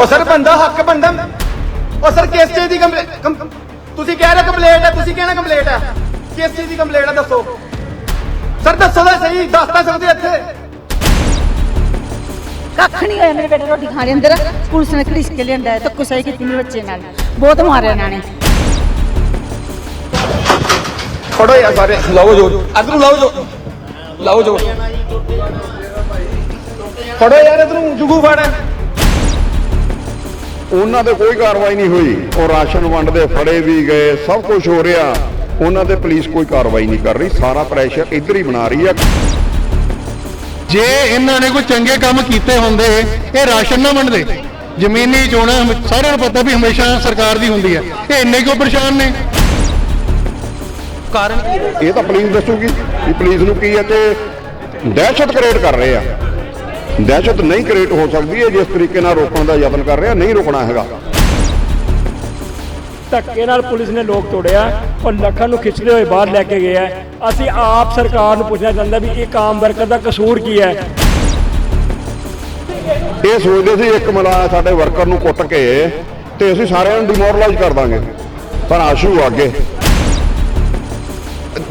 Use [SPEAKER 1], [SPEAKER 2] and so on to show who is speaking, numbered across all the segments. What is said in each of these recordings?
[SPEAKER 1] ਉਹ ਸਰ ਬੰਦਾ ਹੱਕ ਬੰਦਾ। ਉਹ ਸਰ ਕਿਸ ਚੀਜ਼ ਦੀ ਕੰਪਲੇਂਟ ਤੁਸੀਂ ਕਹਿ ਰਹੇ ਕੰਪਲੇਂਟ ਹੈ ਤੁਸੀਂ ਕਹਿਣਾ ਕੰਪਲੇਂਟ ਹੈ। ਕਿਸ ਚੀਜ਼ ਦੀ ਕੰਪਲੇਂਟ ਹੈ ਦੱਸੋ। ਸਰ ਦੱਸੋ ਤਾਂ ਸਹੀ ਦੱਸ ਤਾਂ ਸਕਦੇ ਇੱਥੇ।
[SPEAKER 2] ਕੱਖ ਨਹੀਂ ਹੋਇਆ ਮੇਰੇ ਬੇਟੇ ਰੋਟੀ ਖਾਣ ਦੇ ਅੰਦਰ। ਪੁਲਿਸ ਨੇ ਘੜੀਸ ਕੇ ਲਿਆਂਦਾ ਧੱਕੋ ਸਹੀ ਕੀਤੀ ਮੇਰੇ ਬੱਚੇ ਨਾਲ। ਬਹੁਤ ਮਾਰਿਆ ਇਹਨਾਂ ਨੇ।
[SPEAKER 1] ਫੜੋ ਯਾਰ ਸਾਰੇ। ਲਾਓ ਜੋ। ਅਧਰੂ ਲਾਓ ਜੋ। ਲਾਓ ਜੋ। ਫੜੋ ਯਾਰ ਇਧਰੋਂ ਜੁਗੂ ਫੜ।
[SPEAKER 3] ਉਹਨਾਂ ਤੇ ਕੋਈ ਕਾਰਵਾਈ ਨਹੀਂ ਹੋਈ। ਉਹ ਰਾਸ਼ਨ ਵੰਡਦੇ ਫੜੇ ਵੀ ਗਏ ਸਭ ਕੁਝ ਹੋ ਰਿਹਾ। ਉਹਨਾਂ ਤੇ ਪੁਲਿਸ ਕੋਈ ਕਾਰਵਾਈ ਨਹੀਂ ਕਰ ਰਹੀ ਸਾਰਾ ਪ੍ਰੈਸ਼ਰ ਇੱਧਰ ਹੀ ਬਣਾ ਰਹੀ ਹੈ
[SPEAKER 4] ਜੇ ਇਹਨਾਂ ਨੇ ਕੋਈ ਚੰਗੇ ਕੰਮ ਕੀਤੇ ਹੁੰਦੇ ਇਹ ਰਾਸ਼ਨ ਨਾ ਵੰਡਦੇ। ਜ਼ਮੀਨੀ ਚੋਣਾਂ ਸਾਰਿਆਂ ਨੂੰ ਪਤਾ ਵੀ ਹਮੇਸ਼ਾ ਸਰਕਾਰ ਦੀ ਹੁੰਦੀ ਹੈ। ਇਹ ਇੰਨੇ ਕਿਉਂ ਪਰੇਸ਼ਾਨ ਨੇ?
[SPEAKER 5] ਕਾਰਨ
[SPEAKER 3] ਇਹ ਤਾਂ ਪੁਲਿਸ ਦੱਸੂਗੀ ਕਿ ਪੁਲਿਸ ਨੂੰ ਕੀ ਹੈ ਕਿ ਦਹਿਸ਼ਤ ਕ੍ਰੀਏਟ ਕਰ ਰਹੇ ਆ। ਦਹਿਸ਼ਤ ਨਹੀਂ ਕ੍ਰੀਏਟ ਹੋ ਸਕਦੀ ਹੈ ਜਿਸ ਤਰੀਕੇ ਨਾਲ ਰੋਕਣ ਦਾ ਯਤਨ ਕਰ ਰਿਹਾ ਨਹੀਂ ਰੁਕਣਾ ਹੈਗਾ।
[SPEAKER 6] ਧੱਕੇ ਨਾਲ ਪੁਲਿਸ ਨੇ ਲੋਕ ਤੋੜਿਆ ਔਰ ਲੱਖਾਂ ਨੂੰ ਖਿੱਚਦੇ ਹੋਏ ਬਾਹਰ ਲੈ ਕੇ ਗਿਆ ਅਸੀਂ ਆਪ ਸਰਕਾਰ ਨੂੰ ਪੁੱਛਣਾ ਚਾਹੁੰਦਾ ਵੀ ਇਹ ਆਮ ਵਰਕਰ ਦਾ ਕਸੂਰ ਕੀ ਹੈ?
[SPEAKER 3] ਇਹ ਸੋਚਦੇ ਸੀ ਇੱਕ ਮਲਾ ਸਾਡੇ ਵਰਕਰ ਨੂੰ ਕੁੱਟ ਕੇ ਤੇ ਅਸੀਂ ਸਾਰਿਆਂ ਨੂੰ ਡਿਮੋਰਲਾਈਜ਼ ਕਰ ਦਾਂਗੇ। ਪਰ ਆਸ਼ੂ ਅੱਗੇ।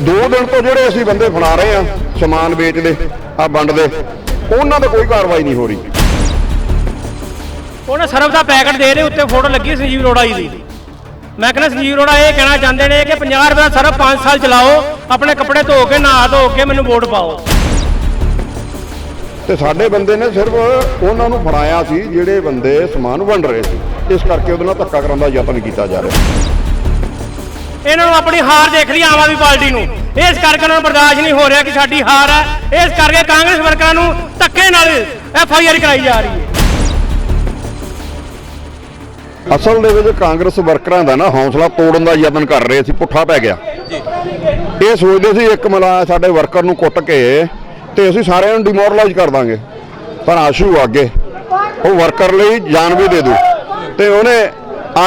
[SPEAKER 3] ਦੋ ਦਿਨ ਤੋਂ ਜਿਹੜੇ ਅਸੀਂ ਬੰਦੇ ਫੜਾ ਰਹੇ ਆ ਸਮਾਨ ਵੇਚਦੇ ਆ ਵੰਡਦੇ ਉਹਨਾਂ ਤੇ ਕੋਈ ਕਾਰਵਾਈ ਨਹੀਂ ਹੋ ਰਹੀ।
[SPEAKER 7] ਉਹਨੇ ਸਰਫ ਦਾ ਪੈਕਟ ਦੇ ਰਹੇ ਉੱਤੇ ਫੋਟੋ ਲੱਗੀ ਸੰਜੀਵ ਅਰੋੜਾ ਜੀ ਦੀ। ਮੈਂ ਕਹਿੰਦਾ ਸੰਜੀਵ ਅਰੋੜਾ ਇਹ ਕਹਿਣਾ ਚਾਹੁੰਦੇ ਨੇ ਕਿ 50 ਰੁਪਏ ਦਾ ਸਰਫ 5 ਸਾਲ ਚਲਾਓ ਆਪਣੇ ਕੱਪੜੇ ਧੋ ਕੇ ਨਹਾ ਧੋ ਕੇ ਮੈਨੂੰ ਵੋਟ ਪਾਓ।
[SPEAKER 3] ਤੇ ਸਾਡੇ ਬੰਦੇ ਨੇ ਸਿਰਫ ਉਹਨਾਂ ਨੂੰ ਫੜਾਇਆ ਸੀ ਜਿਹੜੇ ਬੰਦੇ ਸਮਾਨ ਵੰਡ ਰਹੇ ਸੀ। ਇਸ ਕਰਕੇ ਉਹਦੇ ਨਾਲ ਧੱਕਾ ਕਰਨ ਦਾ ਯਤਨ ਕੀਤਾ ਜਾ ਰਿਹਾ।
[SPEAKER 7] ਇਹਨਾਂ ਨੂੰ ਆਪਣੀ ਹਾਰ ਦੇਖ ਰਹੀ ਆਮ ਆਦਮੀ ਪਾਰਟੀ ਨੂੰ। ਇਸ ਕਰਕੇ ਉਹਨਾਂ ਨੂੰ ਬਰਦਾਸ਼ਤ ਨਹੀਂ ਹੋ ਰਿਹਾ ਕਿ ਸਾਡੀ ਹਾਰ ਹੈ। ਇਸ ਕਰਕੇ ਕਾਂਗਰਸ ਵਰਕਰਾਂ ਨੂੰ ਧੱਕੇ ਨਾਲ ਐਫ ਆਈ ਆਰ ਕਰਾਈ ਜਾ ਰਹੀ ਹੈ।
[SPEAKER 3] ਅਸਲ ਦੇ ਵਿੱਚ ਕਾਂਗਰਸ ਵਰਕਰਾਂ ਦਾ ਨਾ ਹੌਸਲਾ ਤੋੜਨ ਦਾ ਯਤਨ ਕਰ ਰਹੇ ਸੀ ਪੁੱਠਾ ਪੈ ਗਿਆ। ਇਹ ਸੋਚਦੇ ਸੀ ਇੱਕ ਮਲਾ ਸਾਡੇ ਵਰਕਰ ਨੂੰ ਕੁੱਟ ਕੇ ਤੇ ਅਸੀਂ ਸਾਰਿਆਂ ਨੂੰ ਡਿਮੋਰਲਾਈਜ਼ ਕਰ ਦਾਂਗੇ। ਪਰ ਆਸ਼ੂ ਅੱਗੇ ਉਹ ਵਰਕਰ ਲਈ ਜਾਨ ਵੀ ਦੇ ਦੂ। ਤੇ ਉਹਨੇ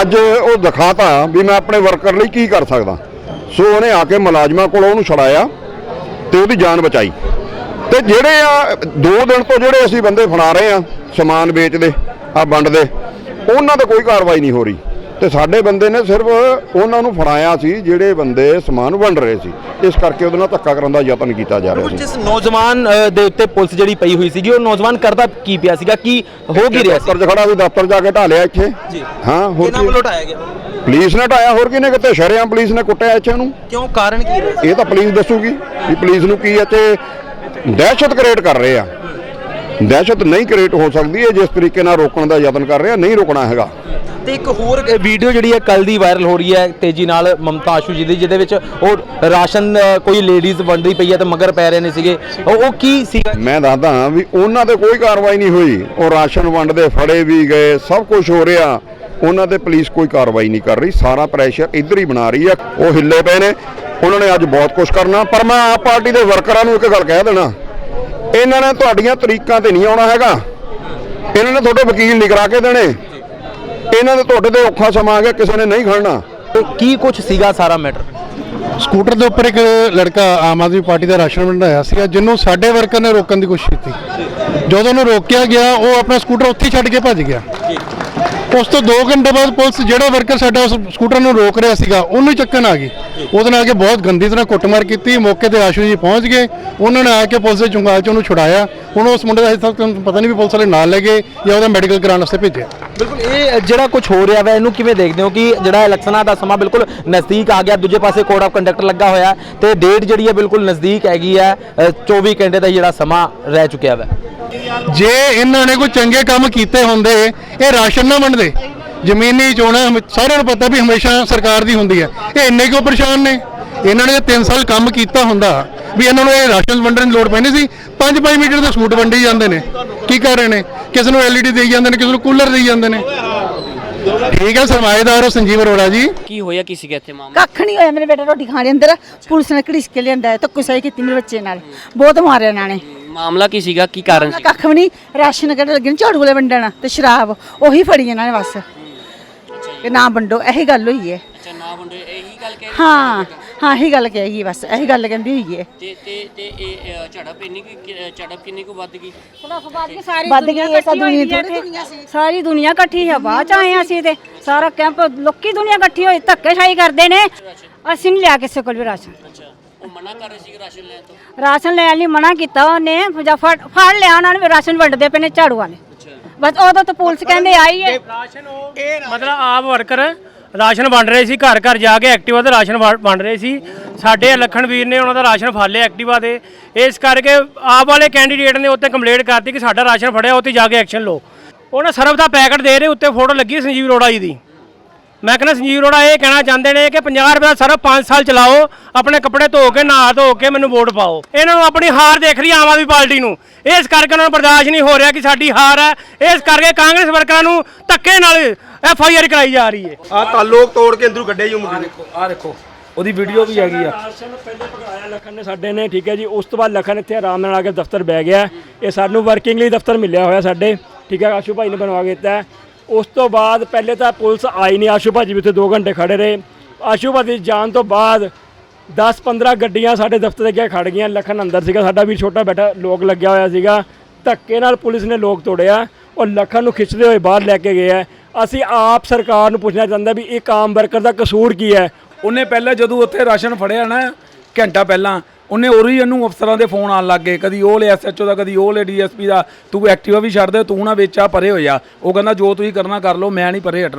[SPEAKER 3] ਅੱਜ ਉਹ ਦਿਖਾਤਾ ਵੀ ਮੈਂ ਆਪਣੇ ਵਰਕਰ ਲਈ ਕੀ ਕਰ ਸਕਦਾ। ਸੋ ਉਹਨੇ ਆ ਕੇ ਮੁਲਾਜ਼ਮਾਂ ਕੋਲੋਂ ਉਹਨੂੰ ਛੜਾਇਆ ਤੇ ਉਹਦੀ ਜਾਨ ਬਚਾਈ। ਤੇ ਜਿਹੜੇ ਆ ਦੋ ਦਿਨ ਤੋਂ ਜਿਹੜੇ ਅਸੀਂ ਬੰਦੇ ਫੜਾ ਰਹੇ ਆ ਸਮਾਨ ਵੇਚਦੇ ਆ ਵੰਡਦੇ ਉਹਨਾਂ ਤੇ ਕੋਈ ਕਾਰਵਾਈ ਨਹੀਂ ਹੋ ਰਹੀ। ਤੇ ਸਾਡੇ ਬੰਦੇ ਨੇ ਸਿਰਫ ਉਹਨਾਂ ਨੂੰ ਫੜਾਇਆ ਸੀ ਜਿਹੜੇ ਬੰਦੇ ਸਮਾਨ ਵੰਡ ਰਹੇ ਸੀ। ਇਸ ਕਰਕੇ ਉਹਦੇ ਨਾਲ ਧੱਕਾ ਕਰਨ ਦਾ ਯਤਨ ਕੀਤਾ ਜਾ ਰਿਹਾ ਸੀ।
[SPEAKER 5] ਜਿਸ ਨੌਜਵਾਨ ਦੇ ਉੱਤੇ ਪੁਲਿਸ ਜਿਹੜੀ ਪਈ ਹੋਈ ਸੀਗੀ ਉਹ ਨੌਜਵਾਨ ਕਰਦਾ ਕੀ ਪਿਆ ਸੀਗਾ? ਕੀ ਹੋ ਕੀ ਰਿਹਾ ਸੀ
[SPEAKER 3] ਦਫ਼ਤਰ 'ਚ ਖੜਾ ਸੀ ਦਫ਼ਤਰ ਜਾ ਕੇ ਢਾਲਿਆ ਇੱਥੇ।
[SPEAKER 5] ਜੀ।
[SPEAKER 3] ਹਾਂ
[SPEAKER 5] ਕਿਹਨਾਂ
[SPEAKER 3] ਕੀ
[SPEAKER 5] ਵੱਲੋਂ ਢਾਇਆ ਗਿਆ?
[SPEAKER 3] ਪੁਲਿਸ ਨੇ ਢਾਇਆ ਹੋਰ ਕਿਹਨੇ ਕਿਤੇ? ਸ਼ਰਿਆਂ ਪੁਲਿਸ ਨੇ ਕੁੱਟਿਆ ਇੱਥੇ ਨੂੰ।
[SPEAKER 5] ਕਿਉਂ? ਕਾਰਨ ਕੀ ਰਿਹਾ
[SPEAKER 3] ਇਹ ਤਾਂ ਪੁਲਿਸ ਦੱਸੂਗੀ ਵੀ ਪੁਲਿਸ ਨੂੰ ਕੀ ਹੈ ਤੇ ਦਹਿਸ਼ਤ ਕ੍ਰੀਏਟ ਕਰ ਰਹੇ ਆ। ਦਹਿਸ਼ਤ ਨਹੀਂ ਕ੍ਰੀਏਟ ਹੋ ਸਕਦੀ ਹੈ ਜਿਸ ਤਰੀਕੇ ਨਾਲ ਰੋਕਣ ਦਾ ਯਤਨ ਕਰ ਰਿਹਾ ਨਹੀਂ ਰੁਕਣਾ ਹੈਗਾ।
[SPEAKER 5] ਤੇ ਇੱਕ ਹੋਰ ਵੀਡੀਓ ਜਿਹੜੀ ਹੈ ਕੱਲ ਦੀ ਵਾਇਰਲ ਹੋ ਰਹੀ ਹੈ ਤੇਜ਼ੀ ਨਾਲ ਮਮਤਾ ਆਸ਼ੂ ਜੀ ਦੀ ਜਿਹਦੇ ਵਿੱਚ ਉਹ ਰਾਸ਼ਨ ਕੋਈ ਲੇਡੀਜ਼ ਵੰਡਦੀ ਪਈ ਹੈ ਤੇ ਮਗਰ ਪੈ ਰਹੇ ਨੇ ਸੀਗੇ। ਉਹ ਉਹ ਕੀ ਸੀਗਾ?
[SPEAKER 3] ਮੈਂ ਦੱਸਦਾ ਹਾਂ ਵੀ ਉਹਨਾਂ ਤੇ ਕੋਈ ਕਾਰਵਾਈ ਨਹੀਂ ਹੋਈ। ਉਹ ਰਾਸ਼ਨ ਵੰਡਦੇ ਫੜੇ ਵੀ ਗਏ ਸਭ ਕੁਝ ਹੋ ਰਿਹਾ। ਉਹਨਾਂ ਤੇ ਪੁਲਿਸ ਕੋਈ ਕਾਰਵਾਈ ਨਹੀਂ ਕਰ ਰਹੀ ਸਾਰਾ ਪ੍ਰੈਸ਼ਰ ਇੱਧਰ ਹੀ ਬਣਾ ਰਹੀ ਹੈ ਉਹ ਹਿੱਲੇ ਪਏ ਨੇ। ਉਹਨਾਂ ਨੇ ਅੱਜ ਬਹੁਤ ਕੁਝ ਕਰਨਾ ਪਰ ਮੈਂ ਆਪ ਪਾਰਟੀ ਦੇ ਵਰਕਰਾਂ ਨੂੰ ਇੱਕ ਗੱਲ ਕਹਿ ਦੇਣਾ ਇਹਨਾਂ ਨੇ ਤੁਹਾਡੀਆਂ ਤਰੀਕਾਂ ਤੇ ਨਹੀਂ ਆਉਣਾ ਹੈਗਾ। ਇਹਨਾਂ ਨੇ ਤੁਹਾਡੇ ਵਕੀਲ ਨਹੀਂ ਕਰਾ ਕੇ ਦੇਣੇ। ਇਹਨਾਂ ਦੇ ਤੁਹਾਡੇ ਤੇ ਔਖਾ ਸਮਾਂ ਆ ਗਿਆ ਕਿਸੇ ਨੇ ਨਹੀਂ ਖੜਨਾ।
[SPEAKER 5] ਤੇ ਕੀ ਕੁਝ ਸੀਗਾ ਸਾਰਾ ਮੈਟਰ
[SPEAKER 4] ਸਕੂਟਰ ਦੇ ਉੱਪਰ ਇੱਕ ਲੜਕਾ ਆਮ ਆਦਮੀ ਪਾਰਟੀ ਦਾ ਰਾਸ਼ਨ ਵੰਡਾਇਆ ਸੀਗਾ ਜਿਹਨੂੰ ਸਾਡੇ ਵਰਕਰ ਨੇ ਰੋਕਣ ਦੀ ਕੋਸ਼ਿਸ਼ ਕੀਤੀ। ਜਦੋਂ ਉਹਨੂੰ ਰੋਕਿਆ ਗਿਆ ਉਹ ਆਪਣਾ ਸਕੂਟਰ ਉੱਥੇ ਛੱਡ ਕੇ ਭੱਜ ਗਿਆ। ਉਸ ਤੋਂ 2 ਘੰਟੇ ਬਾਅਦ ਪੁਲਿਸ ਜਿਹੜਾ ਵਰਕਰ ਸਾਡਾ ਉਸ ਸਕੂਟਰ ਨੂੰ ਰੋਕ ਰਿਹਾ ਸੀਗਾ ਉਹਨੂੰ ਹੀ ਚੱਕਣ ਆ ਗਈ। ਉਹਦੇ ਨਾਲ ਆ ਕੇ ਬਹੁਤ ਗੰਦੀ ਤਰ੍ਹਾਂ ਕੁੱਟਮਾਰ ਕੀਤੀ ਮੌਕੇ ਤੇ ਆਸ਼ੂ ਜੀ ਪਹੁੰਚ ਗਏ। ਉਹਨਾਂ ਨੇ ਆ ਕੇ ਪੁਲਿਸ ਦੇ ਚੁੰਗਾਲ 'ਚ ਉਹਨੂੰ ਛੁਡਾਇਆ। ਹੁਣ ਉਸ ਮੁੰਡੇ ਦਾ ਹਜੇ ਤੱਕ ਪਤਾ ਨਹੀਂ ਵੀ ਪੁਲਿਸ ਵਾਲੇ ਨਾਲ ਲੈ ਗਏ ਜਾਂ ਉਹਦਾ ਮੈਡੀਕਲ ਕਰਾਉਣ ਵਾਸਤੇ ਭੇਜਿਆ।
[SPEAKER 5] ਬਿਲਕੁਲ ਇਹ ਜਿਹੜਾ ਕੁਝ ਹੋ ਰਿਹਾ ਵਾ ਇਹਨੂੰ ਕਿਵੇਂ ਦੇਖਦੇ ਹੋ ਕਿ ਜਿਹੜਾ ਇਲੈਕਸ਼ਨਾਂ ਦਾ ਸਮਾਂ ਬਿਲਕੁਲ ਨਜ਼ਦੀਕ ਆ ਗਿਆ ਦੂਜੇ ਪਾਸੇ ਕੋਡ ਆਫ ਕੰਡਕਟ ਲੱਗਾ ਹੋਇਆ ਤੇ ਡੇਟ ਜਿਹੜੀ ਹੈ ਬਿਲਕੁਲ ਨਜ਼ਦੀਕ ਹੈਗੀ ਹੈ ਅ, 24 ਘੰਟੇ ਦਾ ਜਿਹੜਾ ਸਮਾਂ ਰਹਿ ਚੁੱਕਿਆ ਵਾ।
[SPEAKER 4] ਜੇ ਇਹਨਾਂ ਨੇ ਕੋਈ ਚੰਗੇ ਕੰਮ ਕੀਤੇ ਹੁੰਦੇ ਇਹ ਰਾਸ਼ਨ ਨਾ ਵੰਡਦੇ। ਜ਼ਮੀਨੀ ਚੋਣਾਂ ਸਾਰਿਆਂ ਨੂੰ ਪਤਾ ਵੀ ਹਮੇਸ਼ਾ ਸਰਕਾਰ ਦੀ ਹੁੰਦੀ ਹੈ। ਇਹ ਇੰਨੇ ਕਿਉਂ ਪਰੇਸ਼ਾਨ ਨੇ? ਇਹਨਾਂ ਨੇ 3 ਸਾਲ ਕੰਮ ਕੀਤਾ ਹੁੰਦਾ ਵੀ ਇਹਨਾਂ ਨੂੰ ਇਹ ਰਾਸ਼ਨ ਵੰਡਣ ਦੀ ਲੋੜ ਪੈਣੀ ਸੀ। 5-5 ਮੀਟਰ ਦੇ ਸੂਟ ਵੰਡੀ ਜਾਂਦੇ ਨੇ। ਕੀ ਕਰ ਰਹੇ ਨੇ? ਕਿਸੇ ਨੂੰ ਐਲਈਡੀ ਦੇਈ ਜਾਂਦੇ ਨੇ ਕਿਸੇ ਨੂੰ ਕੂਲਰ ਦੇਈ ਜਾਂਦੇ ਨੇ। ਠੀਕ ਹੈ ਸਰਮਾਏਦਾਰ ਸੰਜੀਵ ਅਰੋੜਾ ਜੀ।
[SPEAKER 8] ਕੀ ਹੋਇਆ ਕੀ ਸੀਗਾ ਇੱਥੇ ਮਾਮਲਾ?
[SPEAKER 2] ਕੱਖ ਨਹੀਂ ਹੋਇਆ ਮੇਰੇ ਬੇਟੇ ਰੋਟੀ ਖਾਣ ਦੇ ਅੰਦਰ। ਪੁਲਿਸ ਨੇ ਘੜੀਸ ਕੇ ਲਿਆਂਦਾ ਹੈ? ਧੱਕੋ ਸਹੀ ਕੀਤੀ ਮੇਰੇ ਬੱਚੇ ਨਾਲ। ਬਹੁਤ ਮਾਰਿਆ ਇਹਨਾਂ ਨੇ।
[SPEAKER 8] ਮਾਮਲਾ ਕੀ ਸੀਗਾ? ਕੀ ਕਾਰਨ ਸੀ
[SPEAKER 2] ਕੱਖ ਵੀ ਨਹੀਂ। ਰਾਸ਼ਨ ਕੱਢ ਲੱਗੇ ਨੇ? ਝਾੜੂ ਵਾਲੇ ਵੰਡਣ ਤੇ ਸ਼ਰਾਬ। ਉਹੀ ਫੜੀ ਇਹਨਾਂ ਨੇ ਬਸ। ਕਿ ਨਾ ਵੰਡੋ ਇਹੀ ਗੱਲ ਹੋਈ ਹੈ
[SPEAKER 8] ਅੱਛਾ ਨਾ ਬੰਦੇ ਇਹੀ ਗੱਲ ਕਹਿ
[SPEAKER 2] ਹਾਂ? ਹਾਂ ਇਹੀ ਗੱਲ ਕਹੇਗੀ ਬਸ। ਇਹੀ ਗੱਲ ਕਹਿੰਦੀ ਹੋਈ ਹੈ
[SPEAKER 8] ਤੇ ਤੇ ਤੇ ਇਹ ਅ, ਝੜਪ ਇੰਨੀ ਕੁ ਕਿ- ਝੜਪ ਕਿੰਨੀ ਕੁ ਵੱਧ ਗਈ?
[SPEAKER 2] ਸਾਰੀ ਵੱਧ ਗਈ ਇਹ ਤਾਂ ਦੁਨੀਆ ਥੋੜੀ ਦੁਨੀਆ ਸੀ।
[SPEAKER 9] ਸਾਰੀ ਦੁਨੀਆ ਇਕੱਠੀ ਹੈ ਬਾਅਦ ਚ ਆਏ ਅਸੀਂ ਤੇ। ਸਾਰਾ ਕੈਂਪ ਲੋਕੀ ਦੁਨੀਆ ਇਕੱਠੀ ਹੋਈ ਧੱਕੇਸ਼ਾਹੀ ਕਰਦੇ ਨੇ। ਅਸੀਂ ਨਹੀਂ ਲਿਆ ਕਿਸੇ ਕੋਲ ਵੀ ਰਾਸ਼ਨ।
[SPEAKER 8] ਅੱਛਾ। ਉਹ ਮਨਾ ਕਰ ਰਹੇ ਸੀ ਰਾਸ਼ਨ ਲੈਣ ਤੋਂ?
[SPEAKER 9] ਰਾਸ਼ਨ ਲੈਣ ਲਈ ਮਨਾ ਕੀਤਾ ਉਹਨੇ ਜਾਂ ਫੜ ਫੜ ਲਿਆ ਉਹਨਾਂ ਨੇ ਰਾਸ਼ਨ ਵੰਡਦੇ ਪਏ ਨੇ ਝਾੜੂ ਵਾਲੇ। ਬਸ ਉਦੋਂ ਤਾਂ ਪੁਲਿਸ ਕਹਿੰਦੇ ਆਈ ਹੈ।
[SPEAKER 7] ਮਤਲਬ ਆਪ ਵਰਕਰ ਰਾਸ਼ਨ ਵੰਡ ਰਹੇ ਸੀ ਘਰ ਘਰ ਜਾ ਕੇ ਐਕਟਿਵਾ ਤੇ ਰਾਸ਼ਨ ਵੰਡ ਰਹੇ ਸੀ। ਸਾਡੇ ਲਖਣ ਵੀਰ ਨੇ ਉਹਨਾਂ ਦਾ ਰਾਸ਼ਨ ਫੜ ਲਿਆ ਐਕਟਿਵਾ ਤੇ। ਇਸ ਕਰਕੇ ਆਪ ਵਾਲੇ ਕੈਂਡੀਡੇਟ ਨੇ ਉੱਤੇ ਕੰਪਲੇਂਟ ਕਰਤੀ ਕਿ ਸਾਡਾ ਰਾਸ਼ਨ ਫੜਿਆ ਉੱਤੇ ਜਾ ਕੇ ਐਕਸ਼ਨ ਲਓ। ਉਹਨਾਂ ਸਰਫ ਦਾ ਪੈਕਟ ਦੇ ਰਹੇ ਉੱਤੇ ਫੋਟੋ ਲੱਗੀ ਸੰਜੀਵ ਅਰੋੜਾ ਜੀ ਦੀ। ਮੈਂ ਕਹਿੰਦਾ ਸੰਜੀਵ ਅਰੋੜਾ ਇਹ ਕਹਿਣਾ ਚਾਹੁੰਦੇ ਨੇ ਕਿ 50 ਰੁਪਏ ਦਾ ਸਰਫ 5 ਸਾਲ ਚਲਾਓ ਆਪਣੇ ਕੱਪੜੇ ਧੋ ਕੇ ਨਹਾ ਧੋ ਕੇ ਮੈਨੂੰ ਵੋਟ ਪਾਓ। ਇਹਨਾਂ ਨੂੰ ਆਪਣੀ ਹਾਰ ਦੇਖ ਰਹੀ ਆਮ ਆਦਮੀ ਪਾਰਟੀ ਨੂੰ। ਇਸ ਕਰਕੇ ਉਹਨਾਂ ਨੂੰ ਬਰਦਾਸ਼ਤ ਨਹੀਂ ਹੋ ਰਿਹਾ ਕਿ ਸਾਡੀ ਹਾਰ ਹੈ। ਇਸ ਕਰਕੇ ਕਾਂਗਰਸ ਵਰਕਰਾਂ ਨੂੰ ਧੱਕੇ ਨਾਲ ਐਫ ਆਈ ਆਰ ਕਰਾਈ ਜਾ ਰਹੀ ਹੈ।
[SPEAKER 1] ਆ ਤਾਲੋਕ ਤੋੜ ਕੇ ਅੰਦਰੋਂ ਕੱਢੇ ਜੋ ਮੁੰਡੇ
[SPEAKER 6] ਆ ਦੇਖੋ ਉਹਦੀ ਵੀਡੀਓ ਵੀ ਹੈਗੀ ਆ। ਪਹਿਲੇ ਪਕੜਾਇਆ ਲਖਨ ਨੇ ਸਾਡੇ ਨੇ ਠੀਕ ਹੈ ਜੀ। ਉਸ ਤੋਂ ਬਾਅਦ ਲਖਨ ਇੱਥੇ ਆਰਾਮ ਨਾਲ ਆ ਕੇ ਦਫ਼ਤਰ ਬਹਿ ਗਿਆ। ਇਹ ਸਾਨੂੰ ਵਰਕਿੰਗ ਲਈ ਦਫ਼ਤਰ ਮਿਲਿਆ ਹੋਇਆ ਸਾਡੇ। ਠੀਕ ਹੈ ਆਸ਼ੂ ਭਾਈ ਨੇ ਬਣਵਾ ਕੇ ਦਿੱਤਾ ਹੈ। ਉਸ ਤੋਂ ਬਾਅਦ ਪਹਿਲੇ ਤਾਂ ਪੁਲਿਸ ਆਈ ਨਹੀਂ, ਆਸ਼ੂ ਭਾਜੀ ਵੀ ਉੱਥੇ 2 ਘੰਟੇ ਖੜੇ ਰਹੇ। ਆਸ਼ੂ ਭਾਜੀ ਜਾਣ ਤੋਂ ਬਾਅਦ 10-15 ਗੱਡੀਆਂ ਸਾਡੇ ਦਫ਼ਤਰ ਦੇ ਅੱਗੇ ਖੜ ਗਈਆਂ, ਲਖਨ ਅੰਦਰ ਸੀਗਾ, ਸਾਡਾ ਵੀ ਛੋਟਾ ਬੈਠਾ ਲੋਕ ਲੱਗਿਆ ਹੋਇਆ ਸੀਗਾ। ਧੱਕੇ ਨਾਲ ਪੁਲਿਸ ਨੇ ਲੋਕ ਤੋੜਿਆ ਔਰ ਲਖਨ ਨੂੰ ਖਿੱਚਦੇ ਹੋਏ ਬਾਹਰ ਲੈ ਕੇ ਗਏ ਆ। ਅਸੀਂ ਆਪ ਸਰਕਾਰ ਨੂੰ ਪੁੱਛਣਾ ਚਾਹੁੰਦਾ ਵੀ ਇੱਕ ਆਮ ਵਰਕਰ ਦਾ ਕਸੂਰ ਕੀ ਹੈ?
[SPEAKER 10] ਉਹਨੇ ਪਹਿਲਾਂ ਜਦੋਂ ਉੱਥੇ ਰਾਸ਼ਨ ਫੜਿਆ ਨਾ, ਘੰਟਾ ਪਹਿਲਾਂ ਉਹਨੇ ਉਰੀ ਇਹਨੂੰ ਅਫਸਰਾਂ ਦੇ ਫੋਨ ਆਣ ਲੱਗ ਗਏ। ਕਦੀ ਉਹ ਲੈ ਐਸਐਚਓ ਦਾ, ਕਦੀ ਉਹ ਲੈ ਡੀਐਸਪੀ ਦਾ। ਤੂੰ ਐਕਟਿਵਾ ਵੀ ਛੱਡ ਦੇ, ਤੂੰ ਨਾ ਵੇਚਾ ਪਰੇ ਹੋ ਜਾ ਉਹ ਕਹਿੰਦਾ, ਜੋ ਤੁਸੀਂ ਕਰਨਾ ਕਰ ਲਓ, ਮੈਂ ਨਹੀਂ ਪਰੇ ਹਟਣਾ।